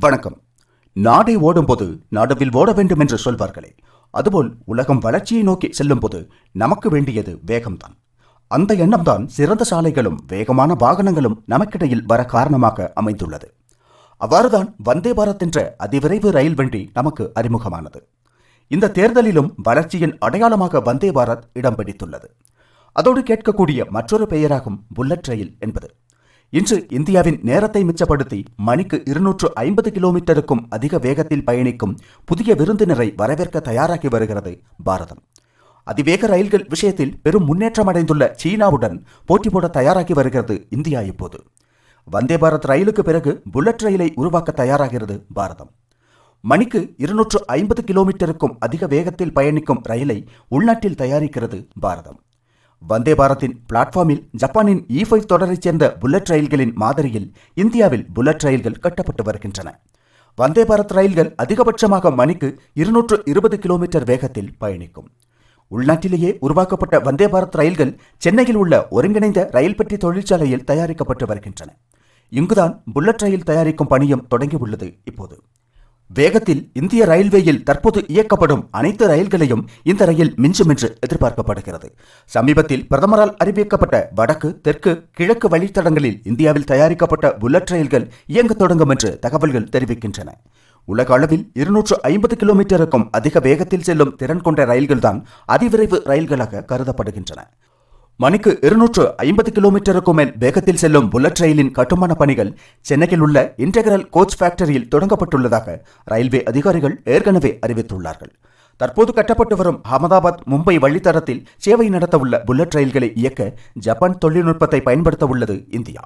வணக்கம். நாடே ஓடும்போது நடுவில் ஓட வேண்டும் என்று சொல்வார்களே. அதுபோல் உலகம் வளர்ச்சியை நோக்கி செல்லும்போது நமக்கு வேண்டியது வேகம்தான். அந்த எண்ணம்தான் சிறந்த சாலைகளும் வேகமான வாகனங்களும் நமக்கிடையில் வர காரணமாக அமைந்துள்ளது. அவ்வாறுதான் வந்தே பாரத் என்ற அதிவிரைவு ரயில் வண்டி நமக்கு அறிமுகமானது. இந்த தேர்தலிலும் வளர்ச்சியின் அடையாளமாக வந்தே பாரத் இடம் பிடித்துள்ளது. அதோடு கேட்கக்கூடிய மற்றொரு பெயராகும் புல்லட் ரயில் என்பது. இன்று இந்தியாவின் நேரத்தை மிச்சப்படுத்தி மணிக்கு இருநூற்று ஐம்பது கிலோமீட்டருக்கும் அதிக வேகத்தில் பயணிக்கும் புதிய விருந்தினரை வரவேற்க தயாராகி வருகிறது பாரதம். அதிவேக ரயில்கள் விஷயத்தில் பெரும் முன்னேற்றம் அடைந்துள்ள சீனாவுடன் போட்டி போட தயாராகி வருகிறது இந்தியா இப்போது. வந்தே பாரத் ரயிலுக்கு பிறகு புல்லட் ரயிலை உருவாக்க தயாராகிறது பாரதம். மணிக்கு இருநூற்று ஐம்பது கிலோமீட்டருக்கும் அதிக வேகத்தில் பயணிக்கும் ரயிலை உள்நாட்டில் தயாரிக்கிறது பாரதம். வந்தே பாரத்தின் பிளாட்ஃபார்மில் ஜப்பானின் e இ ஃபைவ் தொடரைச் சேர்ந்த புல்லட் ரயில்களின் மாதிரியில் இந்தியாவில் புல்லட் ரயில்கள் கட்டப்பட்டு வருகின்றன. வந்தே பாரத் ரயில்கள் அதிகபட்சமாக மணிக்கு இருநூற்று இருபது கிலோமீட்டர் வேகத்தில் பயணிக்கும். உள்நாட்டிலேயே உருவாக்கப்பட்ட வந்தே பாரத் ரயில்கள் சென்னையில் உள்ள ஒருங்கிணைந்த ரயில் பெட்டி தொழிற்சாலையில் தயாரிக்கப்பட்டு வருகின்றன. இங்குதான் புல்லட் ரயில் தயாரிக்கும் பணியும் தொடங்கியுள்ளது இப்போது. வேகத்தில் இந்திய ரயில்வேயில் தற்போது இயக்கப்படும் அனைத்து ரயில்களையும் இந்த ரயில் மிஞ்சும் என்று எதிர்பார்க்கப்படுகிறது. சமீபத்தில் பிரதமரால் அறிவிக்கப்பட்ட வடக்கு தெற்கு கிழக்கு வழித்தடங்களில் இந்தியாவில் தயாரிக்கப்பட்ட புல்லட் ரயில்கள் இயங்கத் தொடங்கும் என்று தகவல்கள் தெரிவிக்கின்றன. உலக அளவில் இருநூற்று ஐம்பது கிலோமீட்டருக்கும் அதிக வேகத்தில் செல்லும் திறன் கொண்ட ரயில்கள்தான் அதிவிரைவு ரயில்களாக கருதப்படுகின்றன. மணிக்கு இருநூற்று ஐம்பது கிலோமீட்டருக்கும் மேல் வேகத்தில் செல்லும் புல்லட் ரயிலின் கட்டுமான பணிகள் சென்னையில் உள்ள இன்டெகரல் கோச் ஃபேக்டரியில் தொடங்கப்பட்டுள்ளதாக ரயில்வே அதிகாரிகள் ஏற்கனவே அறிவித்துள்ளார்கள். தற்போது கட்டப்பட்டு வரும் அகமதாபாத் மும்பை வழித்தடத்தில் சேவை நடத்தவுள்ள புல்லட் ரயில்களை இயக்க ஜப்பான் தொழில்நுட்பத்தை பயன்படுத்த உள்ளது இந்தியா.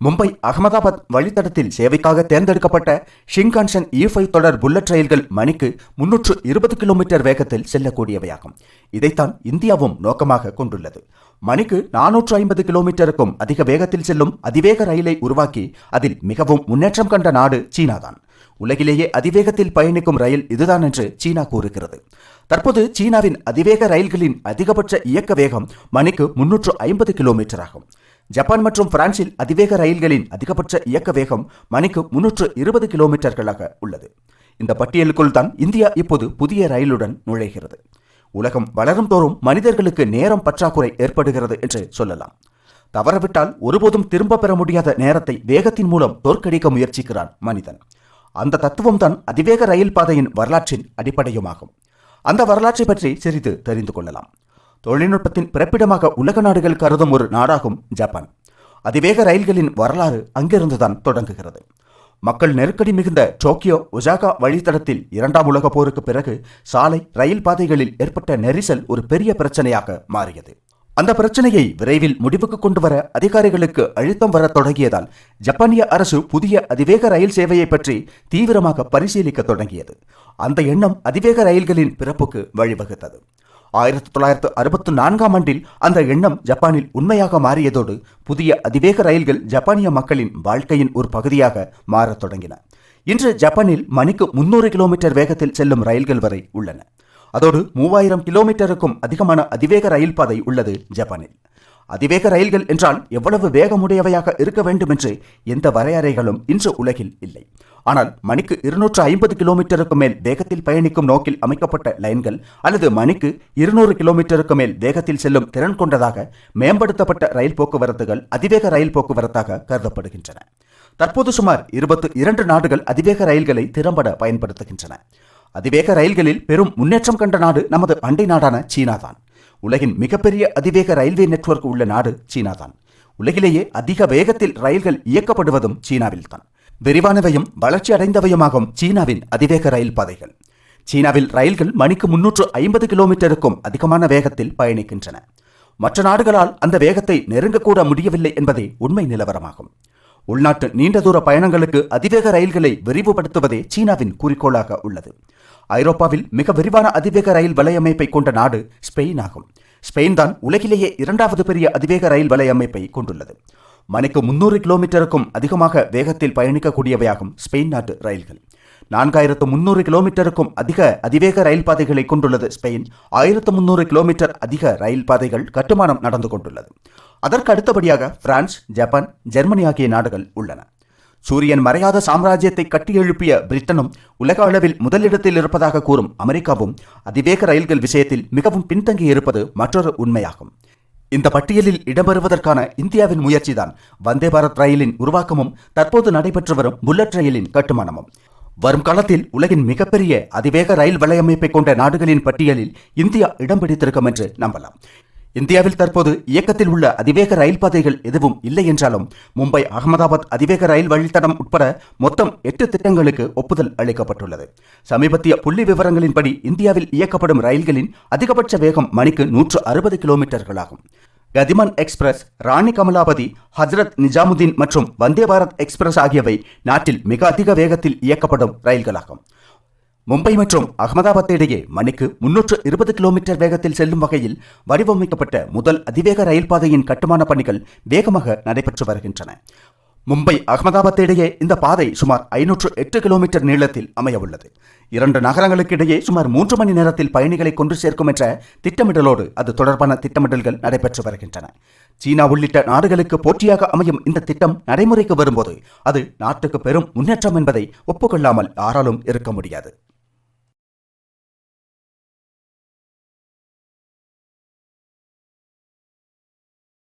மும்பை அகமதாபாத் வழித்தடத்தில் சேவைக்காக தேர்ந்தெடுக்கப்பட்ட ஷிங்கான்சன் இ ஃபைவ் தொடர் புல்லட் ரயில்கள் மணிக்கு முன்னூற்று இருபது கிலோமீட்டர் வேகத்தில் செல்லக்கூடியவையாகும். இதைத்தான் இந்தியாவும் நோக்கமாக கொண்டுள்ளது. மணிக்கு நானூற்று ஐம்பது கிலோமீட்டருக்கும் அதிக வேகத்தில் செல்லும் அதிவேக ரயிலை உருவாக்கி அதில் மிகவும் முன்னேற்றம் கண்ட நாடு சீனாதான். உலகிலேயே அதிவேகத்தில் பயணிக்கும் ரயில் இதுதான் என்று சீனா கூறுகிறது. தற்போது சீனாவின் அதிவேக ரயில்களின் அதிகபட்ச இயக்க வேகம் மணிக்கு முன்னூற்று ஐம்பது கிலோமீட்டர் ஆகும் ஜப்பான் மற்றும் பிரான்சில் அதிவேக ரயில்களின் அதிகபட்ச இயக்க வேகம் மணிக்கு முன்னூற்று இருபது கிலோமீட்டர்களாக உள்ளது. இந்த பட்டியலுக்குள் தான் இந்தியா இப்போது புதிய ரயிலுடன் நுழைகிறது. உலகம் வளரும் தோறும் மனிதர்களுக்கு நேரம் பற்றாக்குறை ஏற்படுகிறது என்று சொல்லலாம். தவறவிட்டால் ஒருபோதும் திரும்ப பெற முடியாத நேரத்தை வேகத்தின் மூலம் தோற்கடிக்க முயற்சிக்கிறான் மனிதன். அந்த தத்துவம் தான் அதிவேக ரயில் பாதையின் வரலாற்றின் அடிப்படையுமாகும். அந்த வரலாற்றை பற்றி சிறிது தெரிந்து கொள்ளலாம். தொழில்நுட்பத்தின் பிறப்பிடமாக உலக நாடுகள் கருதும் ஒரு நாடாகும் ஜப்பான். அதிவேக ரயில்களின் வரலாறு அங்கிருந்துதான் தொடங்குகிறது. மக்கள் நெருக்கடி மிகுந்த டோக்கியோ ஒஜாகா வழித்தடத்தில் இரண்டாம் உலகப் போருக்கு பிறகு சாலை ரயில் பாதைகளில் ஏற்பட்ட நெரிசல் ஒரு பெரிய பிரச்சனையாக மாறியது. அந்த பிரச்சனையை விரைவில் முடிவுக்கு கொண்டு வர அதிகாரிகளுக்கு அழுத்தம் வர தொடங்கியதால் ஜப்பானிய அரசு புதிய அதிவேக ரயில் சேவையை பற்றி தீவிரமாக பரிசீலிக்க தொடங்கியது. அந்த எண்ணம் அதிவேக ரயில்களின் பிறப்புக்கு வழிவகுத்தது. ஆயிரத்தி தொள்ளாயிரத்து அறுபத்தி நான்காம் ஆண்டில் அந்த எண்ணம் ஜப்பானில் உண்மையாக மாறியதோடு புதிய அதிவேக ரயில்கள் ஜப்பானிய மக்களின் வாழ்க்கையின் ஒரு பகுதியாக மாறத் தொடங்கின. இன்று ஜப்பானில் மணிக்கு முன்னூறு கிலோமீட்டர் வேகத்தில் செல்லும் ரயில்கள் வரை உள்ளன. அதோடு மூவாயிரம் கிலோமீட்டருக்கும் அதிகமான அதிவேக ரயில் பாதை உள்ளது ஜப்பானில். அதிவேக ரயில்கள் என்றால் எவ்வளவு வேகமுடையவையாக இருக்க வேண்டும் என்று எந்த வரையறைகளும் இன்று உலகில் இல்லை. ஆனால் மணிக்கு இருநூற்று ஐம்பது கிலோமீட்டருக்கு மேல் வேகத்தில் பயணிக்கும் நோக்கில் அமைக்கப்பட்ட லைன்கள் அல்லது மணிக்கு இருநூறு கிலோமீட்டருக்கு மேல் வேகத்தில் செல்லும் திறன் கொண்டதாக மேம்படுத்தப்பட்ட ரயில் போக்குவரத்துகள் அதிவேக ரயில் போக்குவரத்தாக கருதப்படுகின்றன. தற்போது சுமார் இருபத்தி இரண்டு நாடுகள் அதிவேக ரயில்களை திறம்பட பயன்படுத்துகின்றன. அதிவேக ரயில்களில் பெரும் முன்னேற்றம் கண்ட நாடு நமது அண்டை நாடான சீனா தான் உலகின் மிகப்பெரிய அதிவேக ரயில்வே நெட்வொர்க் உள்ள நாடு சீனா தான் உலகிலேயே அதிக வேகத்தில் ரயில்கள் இயக்கப்படுவதும் சீனாவில்தான். விரிவானவையும் வளர்ச்சி அடைந்தவையுமாகும் சீனாவின் அதிவேக ரயில் பாதைகள். சீனாவில் ரயில்கள் மணிக்கு முன்னூற்று ஐம்பது கிலோமீட்டருக்கும் அதிகமான வேகத்தில் பயணிக்கின்றன. மற்ற நாடுகளால் அந்த வேகத்தை நெருங்கக்கூட முடியவில்லை என்பதே உண்மை நிலவரமாகும். உள்நாட்டு நீண்ட தூர பயணங்களுக்கு அதிவேக ரயில்களை விரிவுபடுத்துவதே சீனாவின் குறிக்கோளாக உள்ளது. ஐரோப்பாவில் மிக விரிவான அதிவேக ரயில் வலையமைப்பை கொண்ட நாடு ஸ்பெயின் ஆகும் ஸ்பெயின் தான் உலகிலேயே இரண்டாவது பெரிய அதிவேக ரயில் வலையமைப்பை கொண்டுள்ளது. மணிக்கு முன்னூறு கிலோமீட்டருக்கும் அதிகமாக வேகத்தில் பயணிக்கக்கூடியவையாகும் ஸ்பெயின் நாட்டு ரயில்கள். நான்காயிரத்து முன்னூறு கிலோமீட்டருக்கும் அதிக அதிவேக ரயில் பாதைகளை கொண்டுள்ளது ஸ்பெயின். ஆயிரத்து முன்னூறு கிலோமீட்டர் அதிக ரயில் பாதைகள் கட்டுமானம் நடந்து கொண்டுள்ளது. அதற்கு அடுத்தபடியாக பிரான்ஸ் ஜப்பான் ஜெர்மனி ஆகிய நாடுகள் உள்ளன. சூரியன் மறையாத சாம்ராஜ்யத்தை கட்டியெழுப்பிய பிரிட்டனும் உலக அளவில் முதலிடத்தில் இருப்பதாக கூறும் அமெரிக்காவும் அதிவேக ரயில்கள் விஷயத்தில் மிகவும் பின்தங்கி இருப்பது மற்றொரு உண்மையாகும். இந்த பட்டியலில் இடம்பெறுவதற்கான இந்தியாவின் முயற்சிதான் வந்தே பாரத் ரயிலின் உருவாக்கமும் தற்போது நடைபெற்று வரும் புல்லட் ரயிலின் கட்டுமானமும். வரும் காலத்தில் உலகின் மிகப்பெரிய அதிவேக ரயில் வலையமைப்பை கொண்ட நாடுகளின் பட்டியலில் இந்தியா இடம் பிடித்திருக்கும் என்று நம்பலாம். இந்தியாவில் தற்போது இயக்கத்தில் உள்ள அதிவேக ரயில் பாதைகள் எதுவும் இல்லை என்றாலும் மும்பை அகமதாபாத் அதிவேக ரயில் வழித்தடம் உட்பட மொத்தம் எட்டு திட்டங்களுக்கு ஒப்புதல் அளிக்கப்பட்டுள்ளது. சமீபத்திய புள்ளி விவரங்களின்படி இந்தியாவில் இயக்கப்படும் ரயில்களின் அதிகபட்ச வேகம் மணிக்கு நூற்று அறுபது கிலோமீட்டர்களாகும். கதிமன் எக்ஸ்பிரஸ் ராணி கமலாபதி ஹஜரத் நிஜாமுதீன் மற்றும் வந்தே பாரத் எக்ஸ்பிரஸ் ஆகியவை நாட்டில் மிக அதிக வேகத்தில் இயக்கப்படும் ரயில்களாகும். மும்பை மற்றும் அகமதாபாத் இடையே மணிக்கு முன்னூற்று இருபது கிலோமீட்டர் வேகத்தில் செல்லும் வகையில் வடிவமைக்கப்பட்ட முதல் அதிவேக ரயில் பாதையின் கட்டுமான பணிகள் வேகமாக நடைபெற்று வருகின்றன. மும்பை அகமதாபாத் இடையே இந்த பாதை சுமார் ஐநூற்று எட்டு கிலோமீட்டர் நீளத்தில் அமைய உள்ளது இரண்டு நகரங்களுக்கு இடையே சுமார் மூன்று மணி நேரத்தில் பயணிகளை கொண்டு சேர்க்கும் என்ற திட்டமிடலோடு அது தொடர்பான திட்டமிடல்கள் நடைபெற்று வருகின்றன. சீனா உள்ளிட்ட நாடுகளுக்கு போட்டியாக அமையும் இந்த திட்டம் நடைமுறைக்கு வரும்போது அது நாட்டுக்கு பெரும் முன்னேற்றம் என்பதை ஒப்புக்கொள்ளாமல் யாராலும் இருக்க முடியாது.